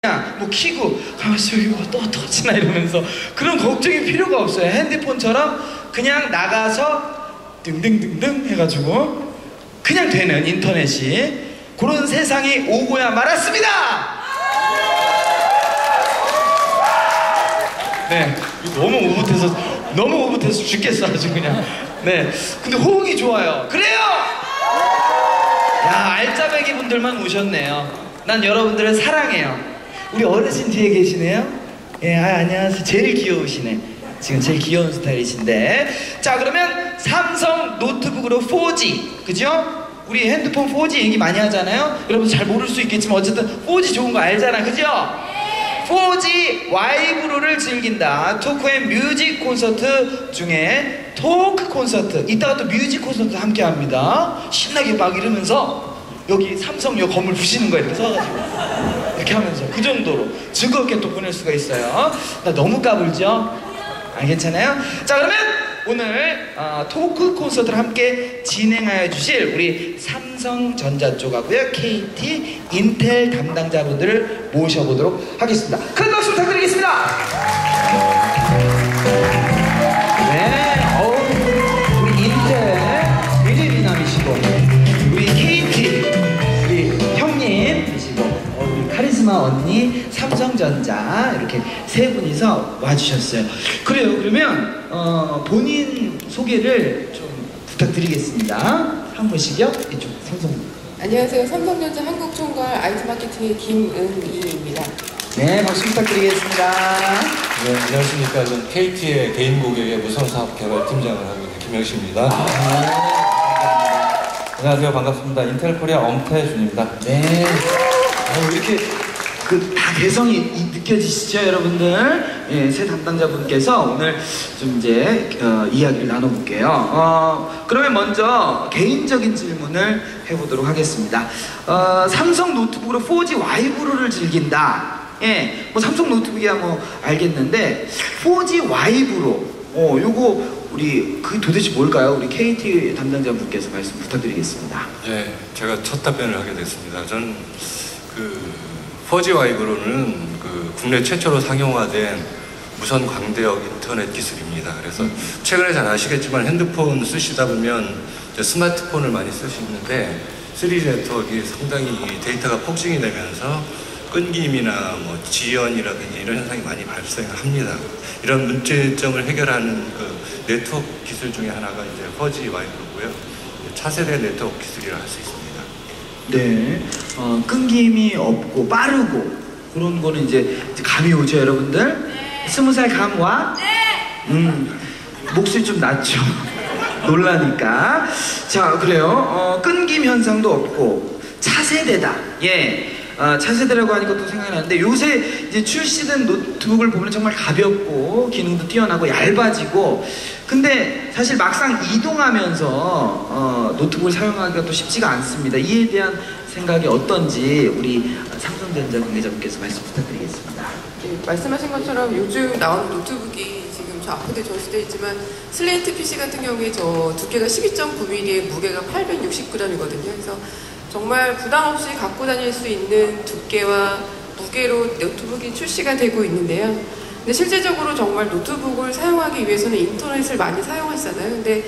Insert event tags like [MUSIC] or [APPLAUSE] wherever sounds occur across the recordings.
그냥 뭐 키고 가만있어 여기 뭐또 터지나 이러면서. 그런 걱정이 필요가 없어요. 핸드폰처럼 그냥 나가서 등등등등 해가지고 그냥 되는 인터넷이 그런 세상이 오고야 말았습니다! 네 너무 오붓해서 너무 오붓해서 죽겠어 아주 그냥. 네 근데 호응이 좋아요. 그래요! 야 알짜배기 분들만 오셨네요. 난 여러분들을 사랑해요 우리 어르신 뒤에 계시네요 예 아, 안녕하세요 제일 귀여우시네 지금 제일 귀여운 스타일이신데 자 그러면 삼성 노트북으로 4G 그죠? 우리 핸드폰 4G 얘기 많이 하잖아요 여러분 잘 모를 수 있겠지만 어쨌든 4G 좋은 거 알잖아 그죠? 4G 와이브로를 즐긴다. 토크앤 뮤직 콘서트 중에 토크 콘서트. 이따가 또 뮤직 콘서트 함께 합니다. 신나게 막 이러면서 여기 삼성역 건물 부시는 거예요. 이렇게 서가지고. 이렇게 하면서 그 정도로 즐겁게 또 보낼 수가 있어요. 나 너무 까불죠? 아, 괜찮아요? 자, 그러면 오늘 어, 토크 콘서트를 함께 진행하여 주실 우리 삼성전자 쪽하고요. KT, 인텔 담당자분들을 모셔보도록 하겠습니다. 큰 박수 부탁드리겠습니다. 카리스마 언니, 삼성전자 이렇게 세 분이서 와주셨어요. 그래요. 그러면 어, 본인 소개를 좀 부탁드리겠습니다. 한 분씩요. 이쪽 삼성. 안녕하세요. 삼성전자 한국총괄 IT 마케팅의 김은희입니다. 네, 박수 부탁드리겠습니다. 네, 안녕하십니까. 저는 KT의 개인 고객의 무선 사업 개발 팀장을 하고 있는 김영식입니다. 안녕하세요. 반갑습니다. 인텔 코리아 엄태준입니다. 네. 어, 이렇게 그 다 개성이 이- 느껴지시죠, 여러분들? 예, 새 담당자분께서 오늘 좀 이제 어, 이야기를 나눠볼게요. 어, 그러면 먼저 개인적인 질문을 해보도록 하겠습니다. 어, 삼성 노트북으로 4G 와이브로를 즐긴다. 예, 뭐 삼성 노트북이야 뭐 알겠는데 4G 와이브로, 어, 요거 우리 그 도대체 뭘까요? 우리 KT 담당자분께서 말씀 부탁드리겠습니다. 네, 제가 첫 답변을 하게 됐습니다. 전그 4G 와이브로는 그 국내 최초로 상용화된 무선 광대역 인터넷 기술입니다. 그래서 최근에 잘 아시겠지만 핸드폰 쓰시다 보면 스마트폰을 많이 쓰시는데 3G 네트워크가 상당히 이 데이터가 폭증이 되면서 끊김이나 뭐 지연이라든지 이런 현상이 많이 발생을 합니다. 이런 문제점을 해결하는 그 네트워크 기술 중에 하나가 이제 4G 와이브로고요. 차세대 네트워크 기술이라 할 수 있습니다. 네, 어, 끊김이 없고 빠르고 그런 거는 이제, 감이 오죠, 여러분들? 스무 살 감 와? 음, 목소리 좀 낮죠. [LAUGHS] 놀라니까. 자, 그래요. 어, 끊김 현상도 없고 차세대다. 예. 어, 차세대라고 하니까 또 생각이 나는데 요새 이제 출시된 노트북을 보면 정말 가볍고 기능도 뛰어나고 얇아지고 근데 사실 막상 이동하면서 어, 노트북을 사용하기가 또 쉽지가 않습니다. 이에 대한 생각이 어떤지 우리 삼성전자 관계자분께서 말씀 부탁드리겠습니다. 네, 말씀하신 것처럼 요즘 나오는 노트북이 지금 저 앞에도 전시되어 있지만 슬레이트 PC 같은 경우에 저 두께가 12.9mm에 무게가 860g이거든요. 그래서 정말 부담 없이 갖고 다닐 수 있는 두께와 무게로 노트북이 출시가 되고 있는데요. 근데 실제적으로 정말 노트북을 사용하기 위해서는 인터넷을 많이 사용하시잖아요. 근데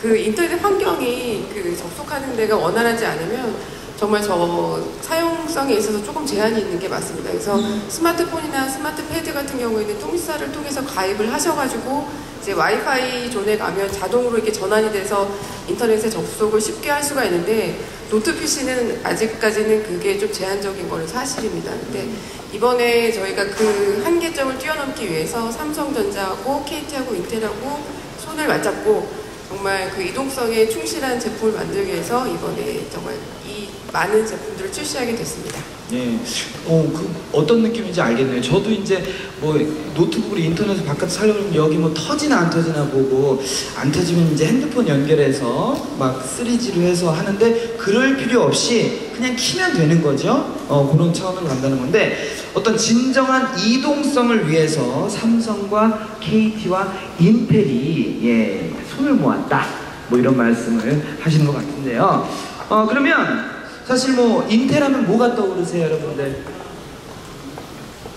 그 인터넷 환경이 그 접속하는 데가 원활하지 않으면 정말 저 사용성에 있어서 조금 제한이 있는 게 맞습니다. 그래서 스마트폰이나 스마트 패드 같은 경우에는 뚱사를 통해서 가입을 하셔가지고 이제 와이파이 존에 가면 자동으로 이렇게 전환이 돼서 인터넷에 접속을 쉽게 할 수가 있는데 노트 PC는 아직까지는 그게 좀 제한적인 거는 사실입니다. 근데 이번에 저희가 그 한계점을 뛰어넘기 위해서 삼성전자하고 KT하고 인텔하고 손을 맞잡고 정말 그 이동성에 충실한 제품을 만들기 위해서 이번에 정말 이 많은 제품들을 출시하게 됐습니다. 네, 어, 그 어떤 느낌인지 알겠네요. 저도 이제 뭐 노트북으로 인터넷을 바깥에 살려면 여기 뭐 터지나 안 터지나 보고 안 터지면 이제 핸드폰 연결해서 막 3G로 해서 하는데 그럴 필요 없이 그냥 키면 되는 거죠. 어, 그런 차원으로 간다는 건데 어떤 진정한 이동성을 위해서 삼성과 KT와 인텔이 예, 손을 모았다. 뭐 이런 말씀을 하시는 것 같은데요. 어, 그러면 사실 뭐 인텔 하면 뭐가 떠오르세요, 여러분들?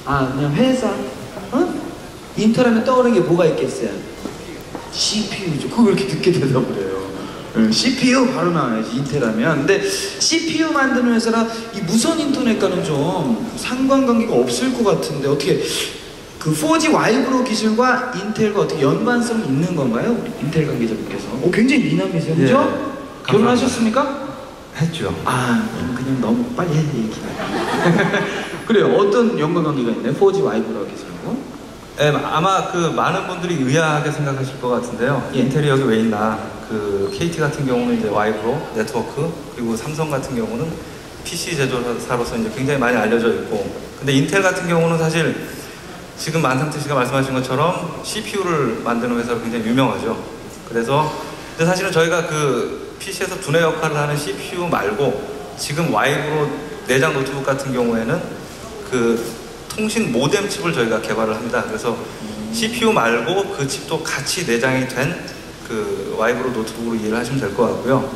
아 그냥 회사 어? 인텔하면 떠오르는 게 뭐가 있겠어요? CPU죠 그걸 이렇게 늦게 대답을 해요 네, CPU 바로 나와야지 인텔하면 근데 CPU 만드는 회사라 이 무선 인터넷과는 좀 상관관계가 없을 것 같은데 어떻게 그 4G 와이브로 기술과 인텔과 어떻게 연관성이 있는 건가요? 우리 인텔 관계자분께서 오 굉장히 미남이세요 그죠? 예, 결혼하셨습니까? 했죠. 아, 그냥 너무 빨리 해 얘기. [LAUGHS] 그래요. 어떤 연관 관계가 있나요? 4G 와이브라고 기술하고? 예, 아마 그 많은 분들이 의아하게 생각하실 것 같은데요. 예. 인텔이 여기 왜 있나? 그 KT 같은 경우는 이제 와이프로 네트워크 그리고 삼성 같은 경우는 PC 제조사로서 이제 굉장히 많이 알려져 있고, 근데 인텔 같은 경우는 사실 지금 만상태 씨가 말씀하신 것처럼 CPU를 만드는 회사로 굉장히 유명하죠. 그래서 근데 사실은 저희가 그 PC에서 두뇌 역할을 하는 CPU 말고 지금 와이브로 내장 노트북 같은 경우에는 그 통신 모뎀 칩을 저희가 개발을 합니다. 그래서 CPU 말고 그 칩도 같이 내장이 된 그 와이브로 노트북으로 이해를 하시면 될 것 같고요.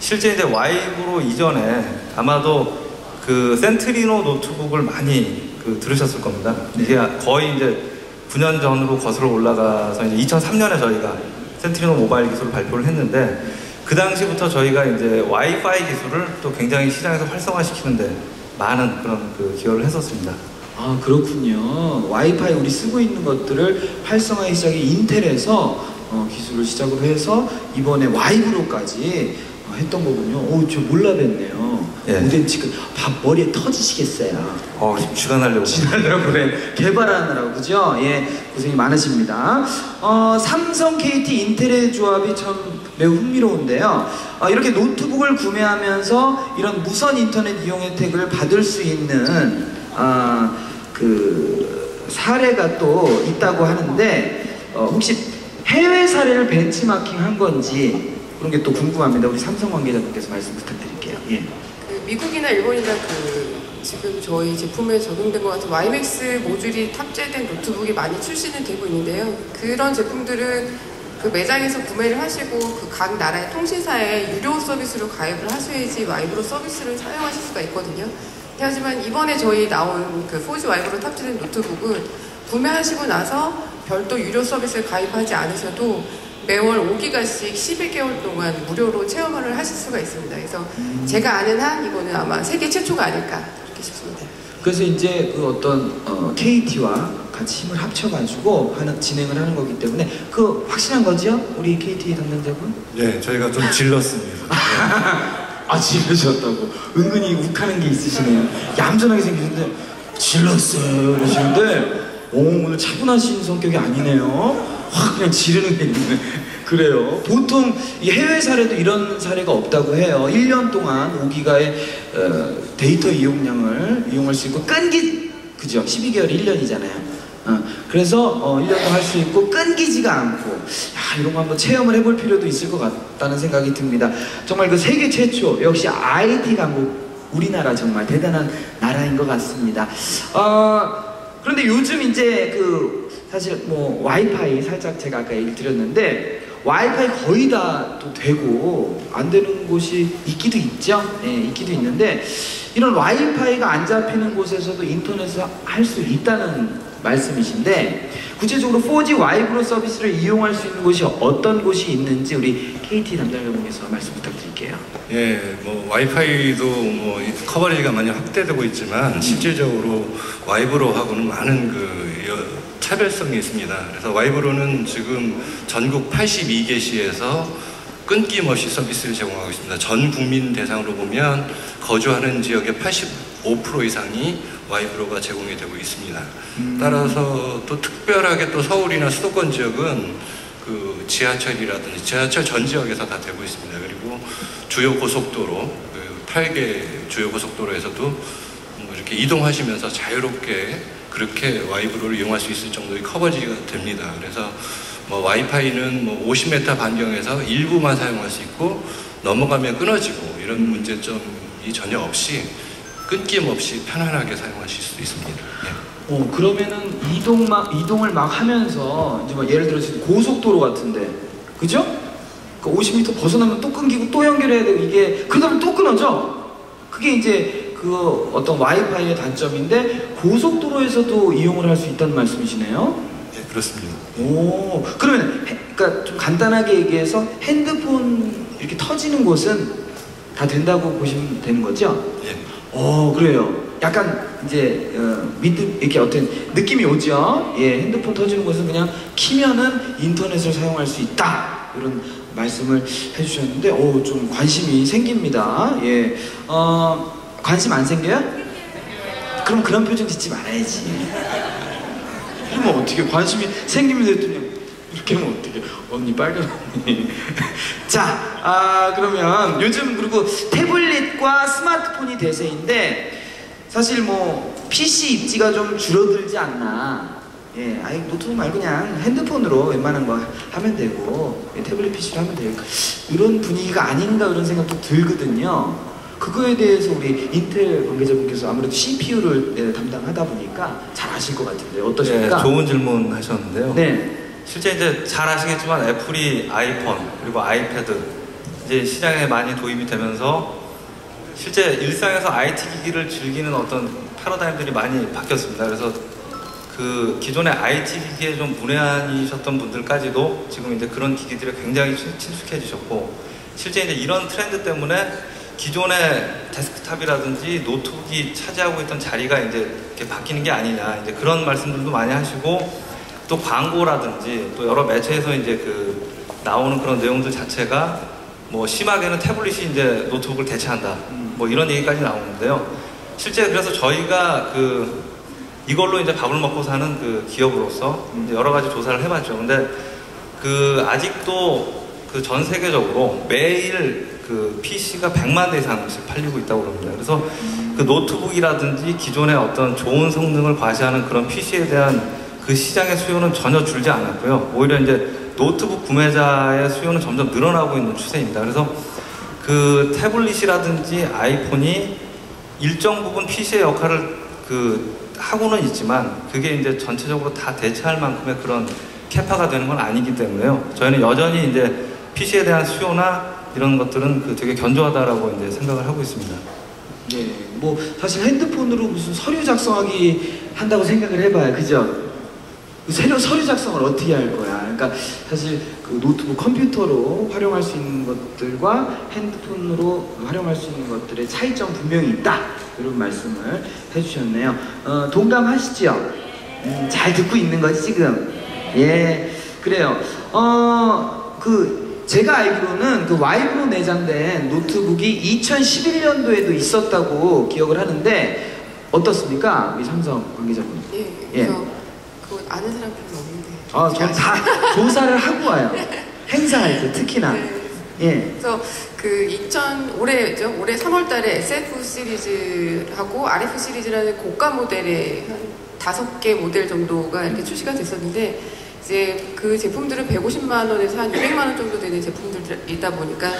실제 이제 와이브로 이전에 아마도 그 센트리노 노트북을 많이 그 들으셨을 겁니다. 이게 거의 이제 9년 전으로 거슬러 올라가서 이제 2003년에 저희가 센트리노 모바일 기술을 발표를 했는데 그 당시부터 저희가 이제 와이파이 기술을 또 굉장히 시장에서 활성화시키는데 많은 그런 그 기여를 했었습니다. 아, 그렇군요. 와이파이 우리 쓰고 있는 것들을 활성화하기 시작이 인텔에서 어, 기술을 시작으로 해서 이번에 와이브로까지 어, 했던 거군요. 오, 저 몰라 뵀네요. 예. 모뎀 지금 밥 머리에 터지시겠어요. 어, 지금 날려고. 지나려고 그래 개발하느라고 그죠? 예 고생이 많으십니다. 어, 삼성, KT, 인텔의 조합이 참 매우 흥미로운데요. 어, 이렇게 노트북을 구매하면서 이런 무선 인터넷 이용 혜택을 받을 수 있는 아, 그 사례가 또 있다고 하는데 어, 혹시 해외 사례를 벤치마킹 한 건지 그런 게 또 궁금합니다. 우리 삼성 관계자분께서 말씀 부탁드릴게요. 예. 그 미국이나 일본이나 그 지금 저희 제품에 적용된 것 같은 YMAX 모듈이 탑재된 노트북이 많이 출시는 되고 있는데요. 그런 제품들은 그 매장에서 구매를 하시고 그 각 나라의 통신사에 유료 서비스로 가입을 하셔야지 와이브로 서비스를 사용하실 수가 있거든요. 하지만 이번에 저희 나온 그 4G 와이브로 탑재된 노트북은 구매하시고 나서 별도 유료 서비스에 가입하지 않으셔도 매월 5기가씩 11개월 동안 무료로 체험을 하실 수가 있습니다. 그래서 제가 아는 한 이거는 아마 세계 최초가 아닐까 그렇게 싶습니다. 그래서 이제 그 어떤 어, KT와 같이 힘을 합쳐가지고 하는 진행을 하는 거기 때문에 그 확실한 거죠? 우리 KT 담당자분? 네, 저희가 좀 [LAUGHS] 질렀습니다. 아 지르셨다고 은근히 욱하는 게 있으시네요. 얌전하게 생기는데 질렀어요 이러시는데 오 오늘 차분하신 성격이 아니네요. 확 그냥 지르는 게 있네. [LAUGHS] 그래요. 보통 이 해외 사례도 이런 사례가 없다고 해요. 1년 동안 5기가의 어, 데이터 이용량을 이용할 수 있고 끈기 그죠? 12개월이 1년이잖아요. 어, 그래서 어, 1년도 할 수 있고 끊기지가 않고 야, 이런 거 한번 체험을 해볼 필요도 있을 것 같다는 생각이 듭니다. 정말 그 세계 최초 역시 IT 강국 우리나라 정말 대단한 나라인 것 같습니다. 어, 그런데 요즘 이제 그 사실 뭐 와이파이 살짝 제가 아까 얘기 드렸는데 와이파이 거의 다 또 되고 안 되는 곳이 있기도 있죠. 예, 있기도 있는데 이런 와이파이가 안 잡히는 곳에서도 인터넷을 할 수 있다는 말씀이신데 구체적으로 4G 와이브로 서비스를 이용할 수 있는 곳이 어떤 곳이 있는지 우리 KT 담당자분께서 말씀 부탁드릴게요. 예, 뭐 와이파이도 뭐 이- 커버리지가 많이 확대되고 있지만 실질적으로 와이브로 하고는 많은 그 여- 차별성이 있습니다. 그래서 와이브로는 지금 전국 82개 시에서 끊김없이 서비스를 제공하고 있습니다. 전 국민 대상으로 보면 거주하는 지역의 85% 이상이 와이브로가 제공이 되고 있습니다. 따라서 또 특별하게 또 서울이나 수도권 지역은 그 지하철이라든지 지하철 전 지역에서 다 되고 있습니다. 그리고 주요 고속도로 그 8개 주요 고속도로에서도 뭐 이렇게 이동하시면서 자유롭게 그렇게 와이브로를 이용할 수 있을 정도의 커버지가 됩니다. 그래서 뭐 와이파이는 뭐 50m 반경에서 일부만 사용할 수 있고 넘어가면 끊어지고 이런 문제점이 전혀 없이 끊김 없이 편안하게 사용하실 수 있습니다. 예. 어 그러면은 이동 막 이동을 막 하면서 이제 뭐 예를 들어서 고속도로 같은데 그죠? 그 50m 벗어나면 또 끊기고 또 연결해야 되고 이게 그다음에 또 끊어져. 그게 이제 그 어떤 와이파이의 단점인데 고속도로에서도 이용을 할 수 있다는 말씀이시네요. 네, 그렇습니다. 오, 그러면 해- 그러니까 좀 간단하게 얘기해서 핸드폰 이렇게 터지는 곳은 다 된다고 보시면 되는 거죠? 예. 어, 그래요. 약간 이제 어, 믿음 이렇게 어떤 느낌이 오죠. 예, 핸드폰 터지는 곳은 그냥 키면은 인터넷을 사용할 수 있다 이런 말씀을 해주셨는데, 오, 좀 관심이 생깁니다. 예, 어, 관심 안 생겨요? 그럼 그런 표정 짓지 말아야지. 이러면 어떻게 관심이 생기면 됐더니 이렇게 하면 어떻게 언니 빨간 언니 [LAUGHS] 자 아, 그러면 요즘 그리고 태블릿과 스마트폰이 대세인데 사실 뭐 PC 입지가 좀 줄어들지 않나 예, 아이 노트북 말고 그냥 핸드폰으로 웬만한 거 하면 되고 예, 태블릿 PC로 하면 되고 이런 분위기가 아닌가 이런 생각도 들거든요. 그거에 대해서 우리 인텔 관계자분께서 아무래도 CPU를 예, 담당하다 보니까 잘 아실 것 같은데 네, 어떠십니까? 좋은 질문 하셨는데요. 네. 실제 이제 잘 아시겠지만 애플이 아이폰 그리고 아이패드 이제 시장에 많이 도입이 되면서 실제 일상에서 IT 기기를 즐기는 어떤 패러다임들이 많이 바뀌었습니다. 그래서 그 기존의 IT 기기에 좀 문외한이셨던 분들까지도 지금 이제 그런 기기들에 굉장히 친- 친숙해지셨고 실제 이제 이런 트렌드 때문에 기존의 데스크탑이라든지 노트북이 차지하고 있던 자리가 이제 이렇게 바뀌는 게 아니냐 이제 그런 말씀들도 많이 하시고 또 광고라든지 또 여러 매체에서 이제 그 나오는 그런 내용들 자체가 뭐 심하게는 태블릿이 이제 노트북을 대체한다 뭐 이런 얘기까지 나오는데요. 실제 그래서 저희가 그 이걸로 이제 밥을 먹고 사는 그 기업으로서 여러 가지 조사를 해봤죠. 근데 그 아직도 그 전 세계적으로 매일 그 PC가 100만 대 이상씩 팔리고 있다고 그럽니다. 그래서 그 노트북이라든지 기존의 어떤 좋은 성능을 과시하는 그런 PC에 대한 그 시장의 수요는 전혀 줄지 않았고요. 오히려 이제 노트북 구매자의 수요는 점점 늘어나고 있는 추세입니다. 그래서 그 태블릿이라든지 아이폰이 일정 부분 PC의 역할을 그 하고는 있지만 그게 이제 전체적으로 다 대체할 만큼의 그런 캐파가 되는 건 아니기 때문에요. 저희는 여전히 이제 PC에 대한 수요나 이런 것들은 그 되게 견조하다라고 이제 생각을 하고 있습니다. 네, 뭐 사실 핸드폰으로 무슨 서류 작성하기 한다고 생각을 해봐요, 그죠? 그 서류, 서류 작성을 어떻게 할 거야? 그러니까 사실 그 노트북 컴퓨터로 활용할 수 있는 것들과 핸드폰으로 활용할 수 있는 것들의 차이점 분명히 있다 이런 말씀을 해주셨네요. 어, 동감하시죠? 음, 잘 듣고 있는 거지 지금? 예, 그래요. 어, 그 제가 알기로는 그 와이프로 내장된 노트북이 2011년도에도 있었다고 기억을 하는데 어떻습니까? 우리 삼성 관계자분. 예, 그래서 그거 아는 사람 별로 없는데. 아, 전다 [LAUGHS] 조사를 하고 와요. 행사할 때 특히나. 네. 예. 그래서 그 2000, 올해죠? 올해 3월 달에 SF 시리즈하고 RF 시리즈라는 고가 모델의 한 다섯 개 모델 정도가 이렇게 출시가 됐었는데, 이제 그 제품들은 150만 원에서 한 200만 원 정도 되는 제품들이다 보니까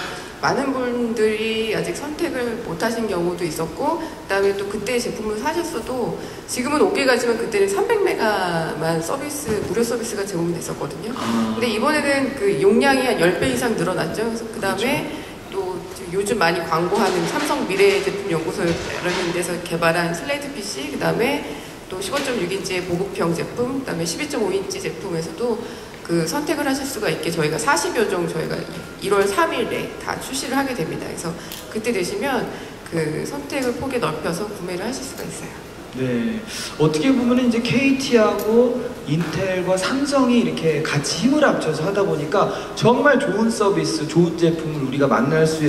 많은 분들이 아직 선택을 못 하신 경우도 있었고, 그 다음에 또 그때 제품을 사셨어도 지금은 5개가지만 그때는 300메가만 서비스, 무료 서비스가 제공이 됐었거든요. 아, 근데 이번에는 그 용량이 한 10배 이상 늘어났죠. 그래서 그 다음에 또 요즘 많이 광고하는 삼성 미래 제품 연구소라는 데서 개발한 슬레이트 PC, 그 다음에 또 15.6인치의 보급형 제품, 그 다음에 12.5인치 제품에서도 그 선택을 하실 수가 있게 저희가 40여 종 저희가 1월 3일에 다 출시를 하게 됩니다. 그래서 그때 되시면 그 선택을 폭에 넓혀서 구매를 하실 수가 있어요. 네. 어떻게 보면 이제 KT하고 인텔과 삼성이 이렇게 같이 힘을 합쳐서 하다 보니까 정말 좋은 서비스, 좋은 제품을 우리가 만날 수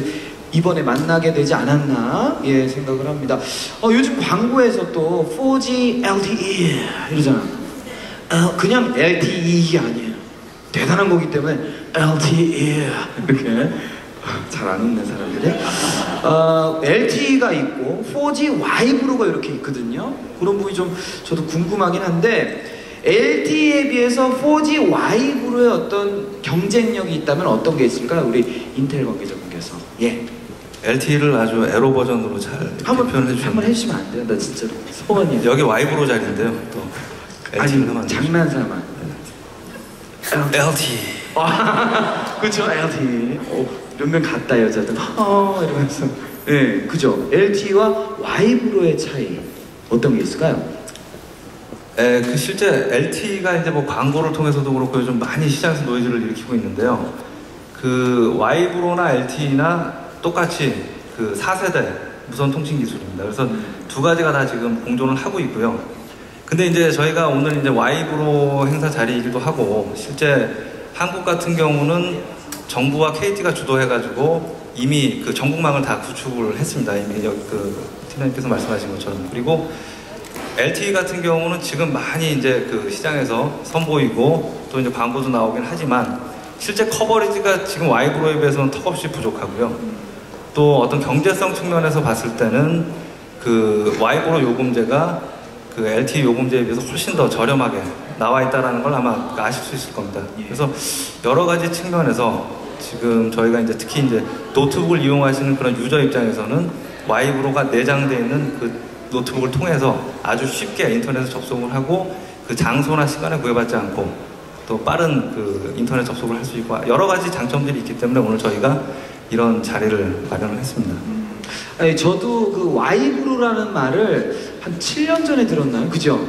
이번에 만나게 되지 않았나 예 생각을 합니다. 어, 요즘 광고에서 또 4G LTE 이러잖아. 어, 그냥 LTE 아니에요. 대단한 거기 때문에 LTE 이렇게 잘 안 웃는 사람들이 어, LTE가 있고 4G 와이브로가 이렇게 있거든요. 그런 부분이 좀 저도 궁금하긴 한데 LTE에 비해서 4G 와이브로의 어떤 경쟁력이 있다면 어떤 게 있을까요? 우리 인텔 관계자 분께서 예 LTE를 아주 에로 버전으로 잘 한번 표현해 한번 주셨네요. 해주시면 안 돼요? 나 진짜로 소원이에요. 여기 와이브로 자리인데요. 또 아니. 장난삼아. LTE. 아, [LAUGHS] 그렇죠 LTE. 어, 몇명 갔다 여자들. 어 이러면서 예, 그죠. LTE와 와이브로의 차이 어떤 게 있을까요? 에, 그 실제 LTE가 이제 뭐 광고를 통해서도 그렇고 요즘 많이 시장에서 노이즈를 일으키고 있는데요. 그 와이브로나 LTE나 똑같이 그 4세대 무선 통신 기술입니다. 그래서 두 가지가 다 지금 공존을 하고 있고요. 근데 이제 저희가 오늘 이제 와이브로 행사 자리이기도 하고 실제 한국 같은 경우는 정부와 KT가 주도해가지고 이미 그 전국망을 다 구축을 했습니다. 이미 그 팀장님께서 말씀하신 것처럼 그리고 LTE 같은 경우는 지금 많이 이제 그 시장에서 선보이고 또 이제 광고도 나오긴 하지만 실제 커버리지가 지금 와이브로에 비해서는 턱없이 부족하고요. 또 어떤 경제성 측면에서 봤을 때는 그 와이브로 요금제가 그 LTE 요금제에 비해서 훨씬 더 저렴하게 나와 있다라는 걸 아마 아실 수 있을 겁니다. 그래서 여러 가지 측면에서 지금 저희가 이제 특히 이제 노트북을 이용하시는 그런 유저 입장에서는 와이브로가 내장되어 있는 그 노트북을 통해서 아주 쉽게 인터넷에 접속을 하고 그 장소나 시간에 구애받지 않고 또 빠른 그 인터넷 접속을 할 수 있고 여러 가지 장점들이 있기 때문에 오늘 저희가 이런 자리를 마련을 했습니다. 아니, 저도 그 와이브로라는 말을 한 7년 전에 들었나요? 그죠?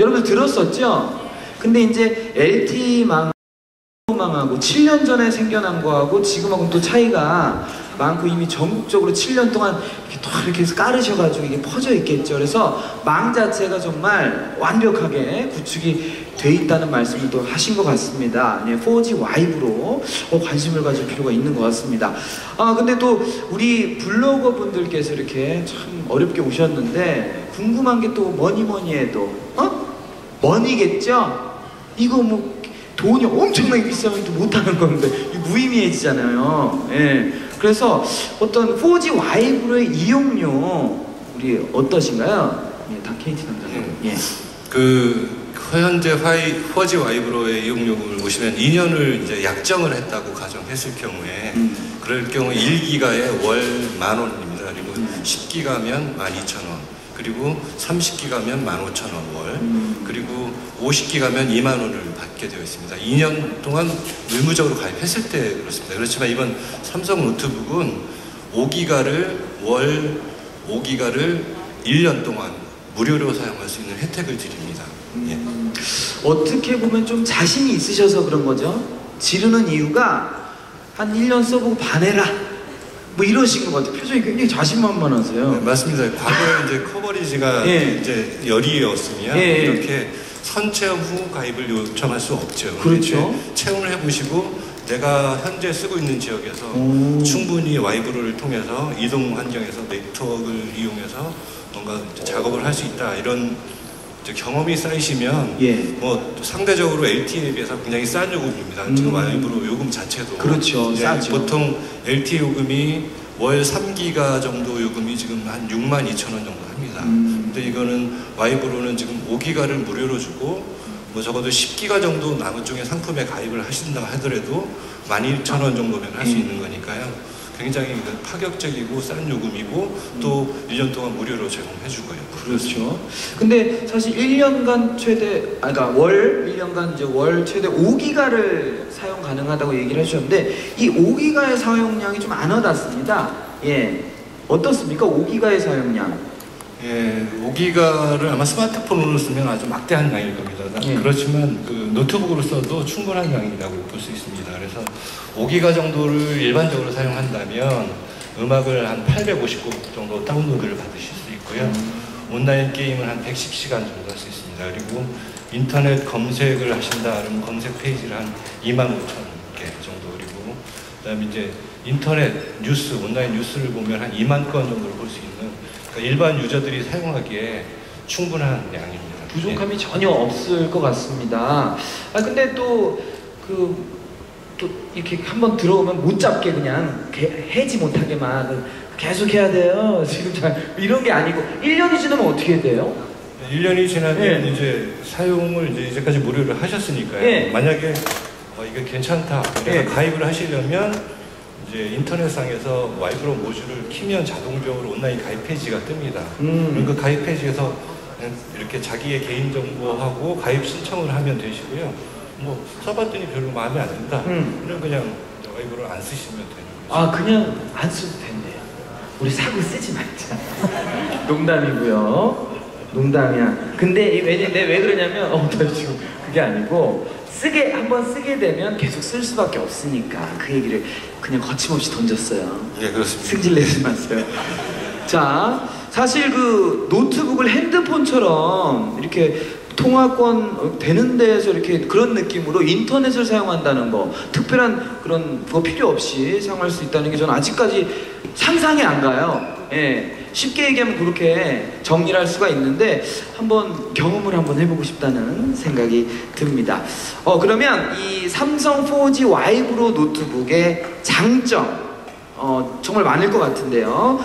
여러분들 들었었죠? 근데 이제 LTE망 망하고 7년 전에 생겨난 거하고 지금하고는 또 차이가 많고 이미 전국적으로 7년 동안 이렇게 또 이렇게 해서 깔으셔가지고 이게 퍼져 있겠죠. 그래서 망 자체가 정말 완벽하게 구축이 돼 있다는 말씀을 또 하신 것 같습니다. 네, 4G 와이브로 어, 관심을 가질 필요가 있는 것 같습니다. 아 근데 또 우리 블로거 분들께서 이렇게 참 어렵게 오셨는데 궁금한 게 또 뭐니 뭐니 해도 어? 머니겠죠? 이거 뭐 돈이 엄청나게 비싸면 또 못하는 건데 무의미해지잖아요. 예. 그래서 어떤 4G 와이브로의 이용료 우리 어떠신가요? 예, 다 KT 남자분. 예. 그 현재 화이, 4G 와이브로의 이용요금을 보시면 2년을 이제 약정을 했다고 가정했을 경우에 음. 그럴 경우 1기가에 월 만 원입니다. 그리고 음. 10기가면 12,000원. 그리고 30기가면 15,000원 월. 음. 그리고 50기 가면 2만 원을 받게 되어 있습니다. 2년 동안 의무적으로 가입했을 때 그렇습니다. 그렇지만 이번 삼성 노트북은 5기가를 월 5기가를 1년 동안 무료로 사용할 수 있는 혜택을 드립니다. 예. 음, 어떻게 보면 좀 자신이 있으셔서 그런 거죠. 지르는 이유가 한 1년 써보고 반해라. 뭐 이러신 것 같아요. 표정이 굉장히 자신만만하세요. 네, 맞습니다. 과거에 이제 커버리지가 예. 이제 열이었으면 예, 예. 이렇게 선체험 후 가입을 요청할 수 없죠. 그렇죠. 체험을 해보시고 내가 현재 쓰고 있는 지역에서 오. 충분히 와이브로를 통해서 이동 환경에서 네트워크를 이용해서 뭔가 작업을 할 수 있다 이런 경험이 쌓이시면 예. 뭐 상대적으로 LTE에 비해서 굉장히 싼 요금입니다. 음. 지금 와이브로 요금 자체도 그렇죠. 이제 싸죠. 보통 LTE 요금이 월 3기가 정도 요금이 지금 한 6만 2천 원 정도 합니다. 음. 근데 이거는 와이브로는 지금 5기가를 무료로 주고 뭐 적어도 10기가 정도 남은 중에 상품에 가입을 하신다 하더라도 12,000원 정도면 할수 음. 있는 거니까요. 굉장히 그 파격적이고 싼 요금이고 또 1년 동안 무료로 제공해 주고요. 그렇죠. 근데 사실 1년간 최대, 아, 그러니까 월, 1년간 이제 월 최대 5기가를 사용 가능하다고 얘기를 해 주셨는데, 이 5기가의 사용량이 좀 안 와닿습니다. 예. 어떻습니까? 5기가의 사용량. 예, 5기가를 아마 스마트폰으로 쓰면 아주 막대한 양일 겁니다. 예. 그렇지만 그 노트북으로 써도 충분한 양이라고 볼 수 있습니다. 그래서 5기가 정도를 일반적으로 사용한다면 음악을 한 850곡 정도 다운로드를 받으실 수 있고요. 온라인 게임을 한 110시간 정도 할 수 있습니다. 그리고 인터넷 검색을 하신다 그러면 검색 페이지를 한 2만 5천 개 정도 그리고 그다음에 이제 인터넷 뉴스 온라인 뉴스를 보면 한 2만 건 정도를 볼 수 있는 일반 유저들이 사용하기에 충분한 양입니다. 부족함이 전혀 없을 것 같습니다. 아 근데 또 그 또 이렇게 한번 들어오면 못 잡게 그냥 개- 해지 못하게만 그 계속 해야 돼요. [LAUGHS] 지금 잘 이런 게 아니고 1년이 지나면 어떻게 돼요? 예. 1년이 지나면 예. 이제 사용을 이제 이제까지 무료를 하셨으니까요. 예. 만약에 어, 이게 괜찮다. 그래서 예. 가입을 하시려면 이제 인터넷상에서 와이프로 모듈을 키면 자동적으로 온라인 가입 페이지가 뜹니다. 음. 그 가입 페이지에서 이렇게 자기의 개인 정보하고 가입 신청을 하면 되시고요. 뭐 써봤더니 별로 마음에 안 든다. 음. 그럼 그냥 와이프를 안 쓰시면 되는 거죠. 아 그냥 안 써도 된대요. 우리 사고 쓰지 말자. [LAUGHS] 농담이고요. 농담이야. 근데 이 왜냐 내왜 그러냐면 어, 나 지금 그게 아니고 쓰게 한번 쓰게 되면 계속 쓸 수밖에 없으니까 그 얘기를 그냥 거침없이 던졌어요. 예, 그렇습니다. 승질 내지 마세요. 자, 사실 그 노트북을 핸드폰처럼 이렇게 통화권 되는 데에서 이렇게 그런 느낌으로 인터넷을 사용한다는 거, 특별한 그런 거 필요 없이 사용할 수 있다는 게 저는 아직까지 상상이 안 가요. 예. 쉽게 얘기하면 그렇게 정리를 할 수가 있는데 한번 경험을 한번 해보고 싶다는 생각이 듭니다. 어 그러면 이 삼성 4G 와이브로 노트북의 장점 어, 정말 많을 것 같은데요.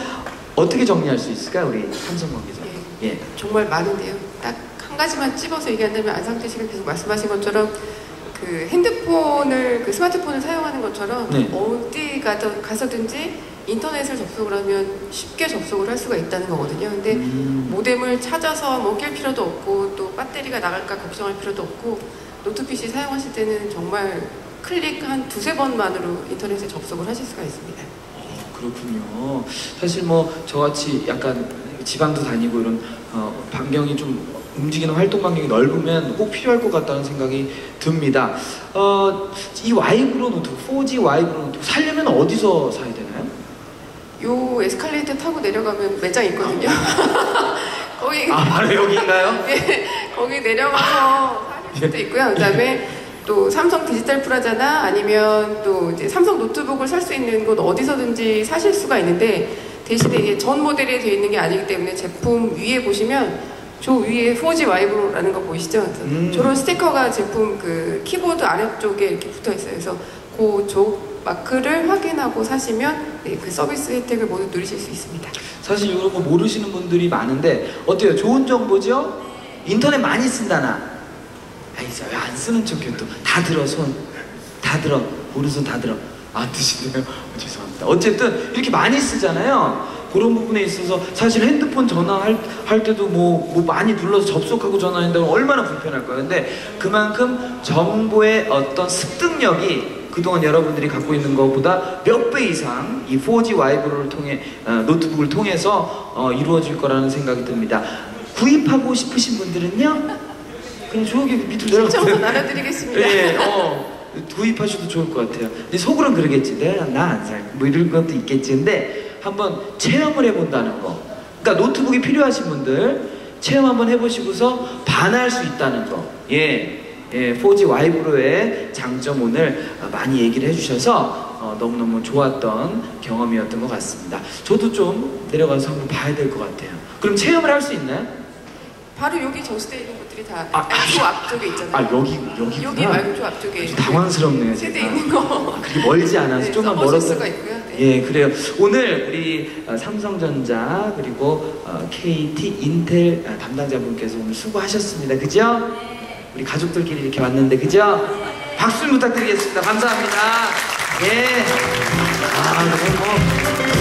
어떻게 정리할 수 있을까요, 우리 삼성관 기자? 예. 정말 많은데요. 딱 한 가지만 찝어서 얘기한다면 안상태 씨가 계속 말씀하신 것처럼 그 핸드폰을 그 스마트폰을 사용하는 것처럼 네. 어디 가든 가서든지 인터넷을 접속을 하면 쉽게 접속을 할 수가 있다는 거거든요. 근데 음. 모뎀을 찾아서 뭐 낄 필요도 없고 또 배터리가 나갈까 걱정할 필요도 없고 노트 PC 사용하실 때는 정말 클릭 한 두세 번만으로 인터넷에 접속을 하실 수가 있습니다. 그렇군요. 사실 뭐 저같이 약간 지방도 다니고 이런 어, 반경이 좀 움직이는 활동 반경이 넓으면 꼭 필요할 것 같다는 생각이 듭니다. 어, 이 와이브로 노트북, 4G 와이브로 노트북 살려면 어디서 사야 되나요? 요 에스컬레이터 타고 내려가면 매장 있거든요. [LAUGHS] 거기 아 바로 여기인가요? [LAUGHS] 예, 거기 내려가서 사실 수도 있고요. 그다음에 또 삼성 디지털 프라자나 아니면 또 이제 삼성 노트북을 살 수 있는 곳 어디서든지 사실 수가 있는데 대신에 이게 전 모델이 되어 있는 게 아니기 때문에 제품 위에 보시면 저 위에 4G 와이브라는 거 보이시죠? 음. 저런 스티커가 제품 그 키보드 아래쪽에 이렇게 붙어 있어요. 그래서 그쪽 마크를 확인하고 사시면 네, 그 서비스 혜택을 모두 누리실 수 있습니다. 사실 이런 거 모르시는 분들이 많은데 어때요? 좋은 정보죠? 인터넷 많이 쓴다 나? 아이 저안 쓰는 척해 또다 들어 손. 다 들어. 오른손 다 들어. 안 드시네요. 어, 죄송합니다. 어쨌든 이렇게 많이 쓰잖아요. 그런 부분에 있어서 사실 핸드폰 전화할 할 때도 뭐, 뭐 많이 눌러서 접속하고 전화한다면 얼마나 불편할 거예요. 근데 그만큼 정보의 어떤 습득력이 그동안 여러분들이 갖고 있는 것보다 몇 배 이상 이 4G 와이브를 통해 어, 노트북을 통해서 어, 이루어질 거라는 생각이 듭니다. 구입하고 싶으신 분들은요? 그럼 저기 밑으로 내려가세요. 나눠드리겠습니다. 예, 어, 구입하셔도 좋을 것 같아요. 근데 속으로는 그러겠지. 내가 나 안 살. 뭐 이런 것도 있겠지. 근데 한번 체험을 해본다는 거. 그러니까 노트북이 필요하신 분들 체험 한번 해보시고서 반할 수 있다는 거. 예. 예, 4G 와이브로의 장점 오늘 어, 많이 얘기를 해주셔서 어, 너무너무 좋았던 경험이었던 것 같습니다. 저도 좀 내려가서 한번 봐야 될 것 같아요. 그럼 체험을 할 수 있나요? 바로 여기 정수되어 있는 곳들이 다 아, 그 앞쪽에 있잖아요. 아 여기 여기구나. 여기 말고 저 앞쪽에 좀 당황스럽네요. 세대 제가. 있는 거. 그렇게 멀지 않아서 네, 좀만 멀어서 수가 있고요. 네. 예 그래요 오늘 우리 어, 삼성전자 그리고 어, KT 인텔 어, 담당자분께서 오늘 수고하셨습니다 그죠 우리 가족들끼리 이렇게 왔는데 그죠? 박수 부탁드리겠습니다. 감사합니다. 예 아 너무 뭐